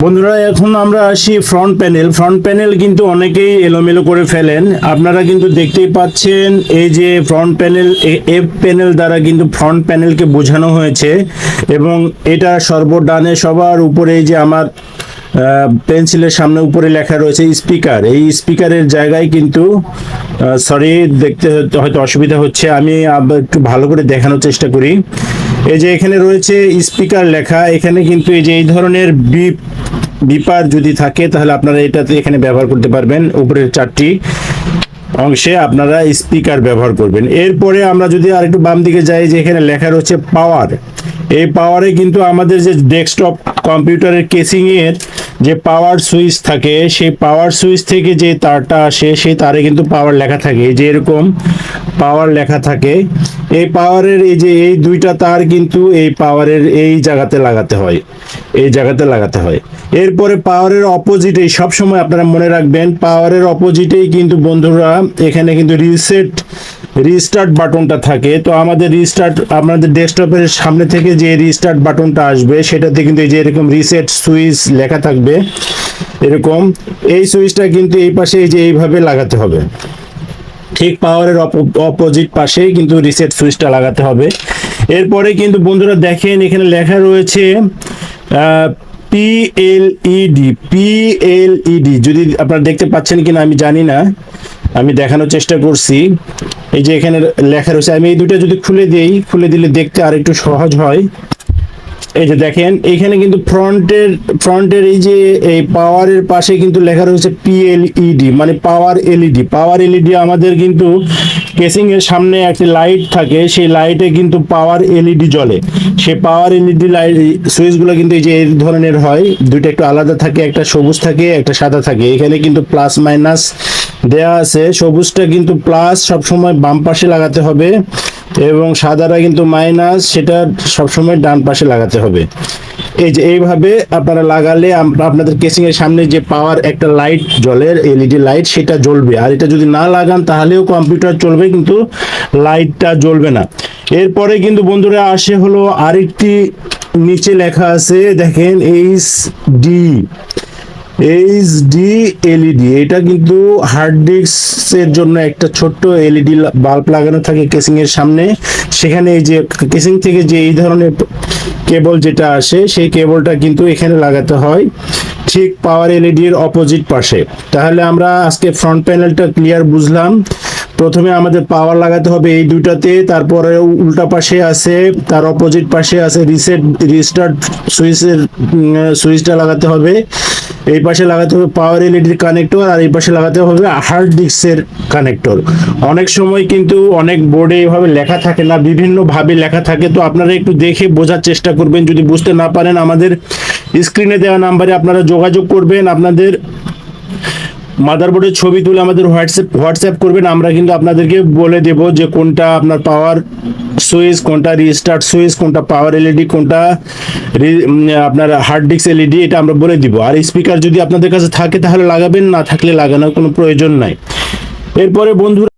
বন্ধুরা, এখন আমরা আসি ফ্রন্ট প্যানেল ফ্রন্ট প্যানেল কিন্তু অনেকেই এলোমেলো করে ফেলেন। আপনারা কিন্তু দেখতেই পাচ্ছেন এই যে ফ্রন্ট প্যানেল এফ প্যানেল দ্বারা কিন্তু ফ্রন্ট প্যানেলকে বোঝানো হয়েছে এবং এটা সর্বডানে সবার উপরে যে আমার পেন্সিলের সামনে উপরে লেখা রয়েছে স্পিকার এই স্পিকারের জায়গায় কিন্তু সরি দেখতে হয়তো- অসুবিধা হচ্ছে। আমি একটু ভালো করে দেখানোর চেষ্টা করি। এই যে এখানে রয়েছে স্পিকার লেখা। এখানে কিন্তু এই যে এই ধরনের বিপ বিপার যদি থাকে, তাহলে আপনারা এটাতে এখানে ব্যবহার করতে পারবেন, উপরের চারটি অংশে আপনারা স্পিকার ব্যবহার করবেন। এরপরে আমরা যদি আর একটু বাম দিকে যাই, যে এখানে লেখা রয়েছে পাওয়ার। এই পাওয়ারে কিন্তু আমাদের যে ডেস্কটপ কম্পিউটারের কেসিং এর যে পাওয়ার সুইচ থাকে, সেই পাওয়ার সুইচ থেকে যে তারটা আসে, সেই তারে কিন্তু পাওয়ার লেখা থাকে। যে এরকম পাওয়ার লেখা থাকে, এই পাওয়ারের এই যে এই দুইটা তার কিন্তু এই পাওয়ারের এই জায়গাতে লাগাতে হয়। এই জায়গাতে লাগাতে হয়। এরপরে পাওয়ারের অপোজিটেই সবসময় আপনারা মনে রাখবেন পাওয়ারের অপোজিটেই কিন্তু বন্ধুরা, এখানে কিন্তু রিসেট রিস্টার্ট বাটনটা থাকে, তো আমাদের রিস্টার্ট আপনাদের ডেস্কটপের সামনে থেকে যে রিস্টার্ট বাটনটা আসবে, সেটাতে কিন্তু এই যে এরকম রিসেট সুইচ লেখা থাকবে, এরকম, এই সুইচটা কিন্তু এই পাশে এই যে এইভাবে লাগাতে হবে। ঠিক পাওয়ারের অপোজিট পাশেই কিন্তু রিসেট সুইচটা লাগাতে হবে। এরপরে কিন্তু বন্ধুরা দেখেন, এখানে লেখা রয়েছে পিএলইডি পিএলইডি যদি আপনারা দেখতে পাচ্ছেন কিনা আমি জানি না। আমি দেখানোর চেষ্টা করছি। এই যে এখানে লেখা রয়েছে, আমি এই দুটো যদি খুলে দিই, খুলে দিলে দেখতে আর একটু সহজ হয়। এই যে দেখেন এখানে কিন্তু ফ্রন্টের ফ্রন্টের এই যে, এই পাওয়ারের পাশে কিন্তু লেখা রয়েছে পিএলইডি মানে পাওয়ার এলইডি পাওয়ার এলইডি আমাদের কিন্তু কেসিং এর সামনে একটি লাইট থাকে, সেই লাইটে কিন্তু পাওয়ার এলইডি জ্বলে। সেই পাওয়ার এলইডি লাইট, সুইচগুলো কিন্তু এই যে, এই ধরনের হয়। দুইটা একটু আলাদা থাকে, একটা সবুজ থাকে, একটা সাদা থাকে। এখানে কিন্তু প্লাস মাইনাস দেয়া আছে। সবুজটা কিন্তু প্লাস সবসময় বাম পাশে লাগাতে হবে এবং সাদাটা কিন্তু মাইনাস সেটা সবসময় ডান পাশে লাগাতে হবে। এই যে এইভাবে আপনারা লাগালে আপনাদের কেসিং এর সামনে যে পাওয়ার একটা লাইট জ্বলের এলইডি লাইট সেটা জ্বলবে। আর এটা যদি না লাগান, তাহলেও কম্পিউটার চলবে, কিন্তু লাইটটা জ্বলবে না। এরপরে কিন্তু বন্ধুরা আসে হলো আরেকটি নিচে লেখা আছে, দেখেন H D H D LED এটা কিন্তু হার্ড ডিস্কের জন্য একটা ছোট্ট এলইডি বাল্ব লাগানো থাকে কেসিং এর সামনে। সেখানে এই যে কেসিং থেকে যে এই ধরনের কেবল যেটা আসে, সেই কেবলটা কিন্তু এখানে লাগাতে হয়। ঠিক পাওয়ার এলইডি এর অপোজিট পাশে। তাহলে আমরা আজকে ফ্রন্ট প্যানেলটা ক্লিয়ার বুঝলাম। প্রথমে আমাদের পাওয়ার লাগাতে হবে এই দুটাতে তারপরে উল্টা পাশে আছে, তার অপোজিট পাশে আছে রিসেট রিস্টার্ট সুইচের সুইচটা লাগাতে হবে। এই পাশে লাগাতে হবে পাওয়ার এলইডির কানেক্টর আর এই পাশে লাগাতে হবে হার্ড ডিস্কের কানেক্টর অনেক সময় কিন্তু অনেক বোর্ডে এভাবে লেখা থাকে না, বিভিন্নভাবে লেখা থাকে, তো আপনারা একটু দেখে বোঝার চেষ্টা করবেন। যদি বুঝতে না পারেন, আমাদের স্ক্রিনে দেওয়া নাম্বারে আপনারা যোগাযোগ করবেন। আপনাদের মাদারবোর্ডের ছবি তুলে আমাদের হোয়াটসঅ্যাপ হোয়াটসঅ্যাপ করবেন। আমরা কিন্তু আপনাদেরকে বলে দেব যে কোনটা আপনার পাওয়ার সুইচ, কোনটা রিস্টার্ট সুইচ, কোনটা পাওয়ার এলইডি কোনটা আপনার হার্ড ডিস্ক এলইডি এটা আমরা বলে দিব। আর স্পিকার যদি আপনাদের কাছে থাকে তাহলে লাগাবেন, না থাকলে লাগানোর কোনো প্রয়োজন নাই। এরপরে বন্ধুরা